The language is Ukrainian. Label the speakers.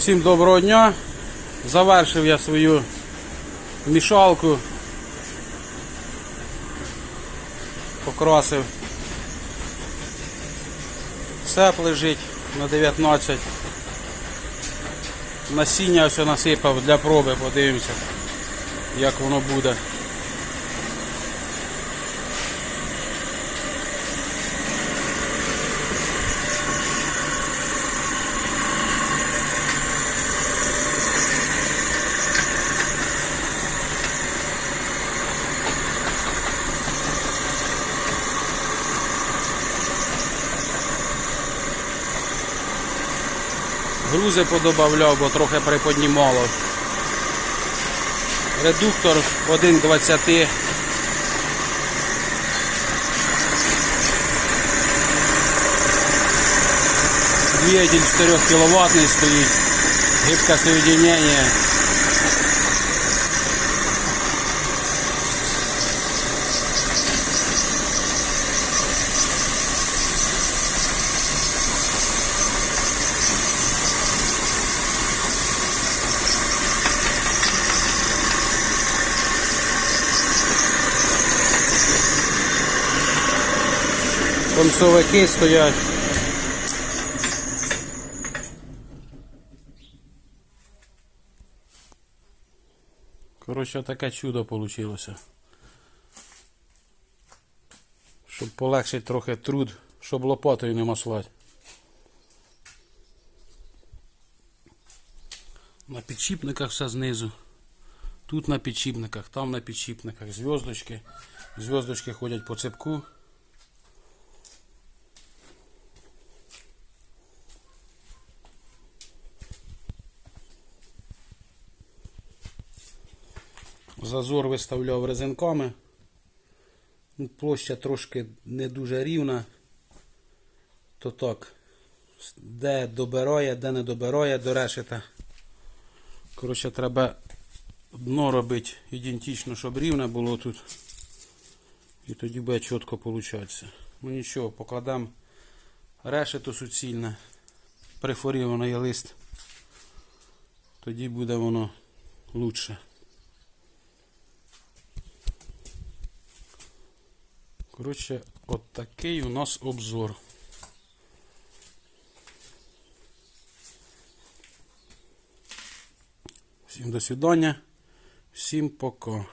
Speaker 1: Всім доброго дня. Завершив я свою мішалку. Покрасив. Сеп лежить на 19. Насіння ось насипав для проби, подивимося, як воно буде. Грузи подобавляв, бо трохи приподнімало. Редуктор 1,20. Двигатель 4 кВт стоїть. Гибке соединение. Концовики стоять. Коротше, таке чудо вийшло. Щоб полегшити трохи труд, щоб лопатою не маслати. На підшипниках все знизу. Тут на підшипниках, там на підшипниках. Зв'язочки. Зв'язочки ходять по цепку. Зазор виставляв резинками. Ну, Площа трошки не дуже рівна. То так, де добирає, де не добирає до решета. Коротше, треба дно робити ідентично, щоб рівне було тут. І тоді буде чітко получатися. Ну нічого, покладемо решето суцільне, прифорірований лист. Тоді буде воно лучше. Коротше, от такий у нас обзор. Всім до свидання. Всім пока.